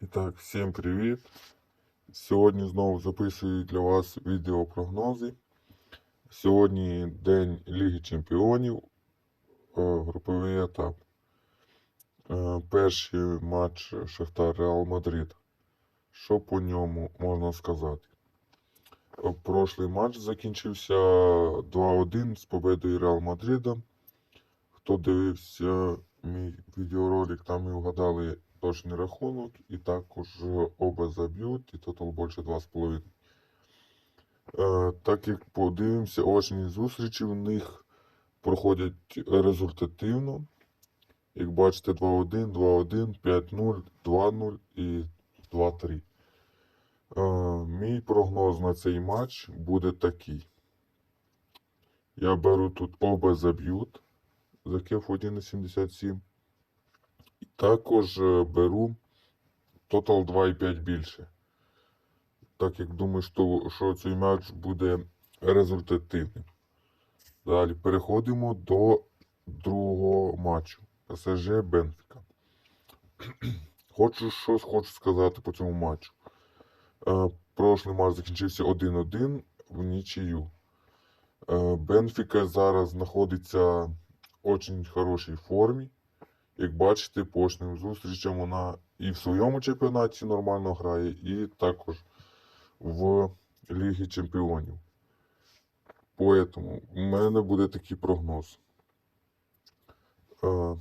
І так, всім привіт! Сьогодні знову записую для вас відеопрогнози. Сьогодні день Ліги Чемпіонів, е, груповий етап. Е, Перший матч Шахтар Реал Мадрид. Що по ньому можна сказати? Е, Прошлий матч закінчився 2-1 з победою Реал Мадрида. Хто дивився мій відеоролик, там і вгадали точний рахунок, і також оба заб'ють, і тотал більше 2,5. Е, так як подивимося, очні зустрічі в них проходять результативно. Як бачите, 2-1, 2-1, 5-0, 2-0 і 2-3. Е, мій прогноз на цей матч буде такий. Я беру тут оба заб'ють за кеф 1,77. Також е, беру тотал 2,5 більше. Так як думаю, що, що цей матч буде результативним. Далі переходимо до другого матчу. ПСЖ Бенфіка. Хочу щось хочу сказати по цьому матчу. Е, прошлий матч закінчився 1-1 в нічию. Е, Бенфіка зараз знаходиться в очень хорошій формі. Як бачите, по очним зустрічам вона і в своєму чемпіонаті нормально грає, і також в Лігі Чемпіонів. Поэтому в мене буде такий прогноз. Е,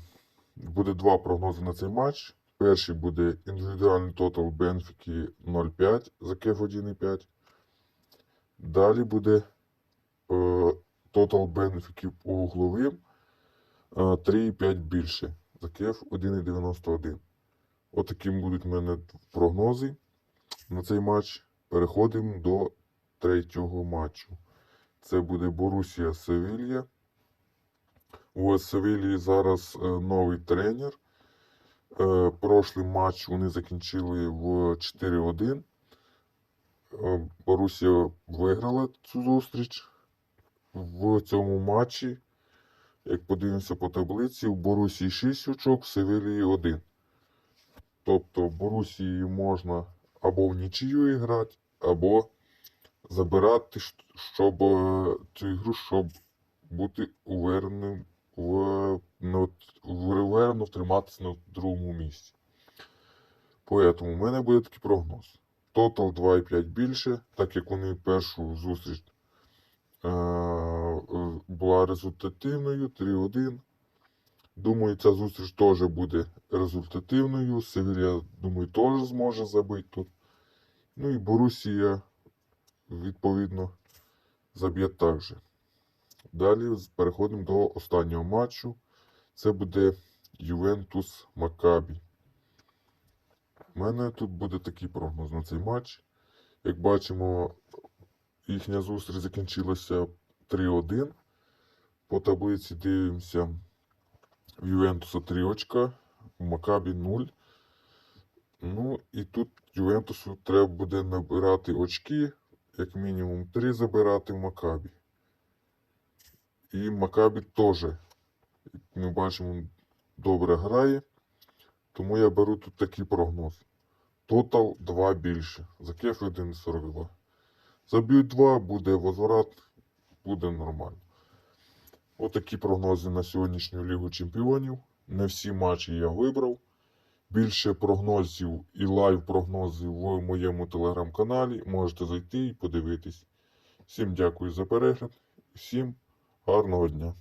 Буде два прогнози на цей матч. Перший буде індивідуальний тотал Бенфіки 0,5 за кеф 1,5. Далі буде е, тотал Бенфіки по угловим е, 3,5 більше за кеф 1,91. Отаким будуть в мене прогнози на цей матч. Переходимо до третього матчу. Це буде Борусія Севілья. У Севілії зараз е, новий тренер. Е, прошлий матч вони закінчили в 4-1. Е, Борусія виграла цю зустріч. В цьому матчі, як подивимося по таблиці, у Борусії 6 очок, в Севілії 1. Тобто Борусії можна або в нічию грати, або забирати, щоб е, цю ігру, щоб бути увереним в, в уверено втриматися на другому місці. Поэтому в мене буде такий прогноз. Тотал 2,5 більше, так як вони першу зустріч була результативною 3-1. Думаю, ця зустріч теж буде результативною. Севілія, думаю, теж зможе забити тут. Ну і Борусія, відповідно, заб'є також. Далі переходимо до останнього матчу. Це буде Ювентус Макабі. У мене тут буде такий прогноз на цей матч. Як бачимо, їхня зустріч закінчилася 3-1. По таблиці дивимося. В Ювентуса 3 очка, у Макабі 0. Ну і тут Ювентусу треба буде набирати очки, як мінімум 3 забирати в Макабі. І Макабі теж, ми бачимо, добре грає. Тому я беру тут такий прогноз. Тотал 2 більше. За кеф 1,42. Заб'ють 2, буде возврат, буде нормально. Отакі прогнози на сьогоднішню Лігу Чемпіонів. Не всі матчі я вибрав. Більше прогнозів і лайв прогнозів в моєму телеграм-каналі. Можете зайти і подивитись. Всім дякую за перегляд. Всім гарного дня.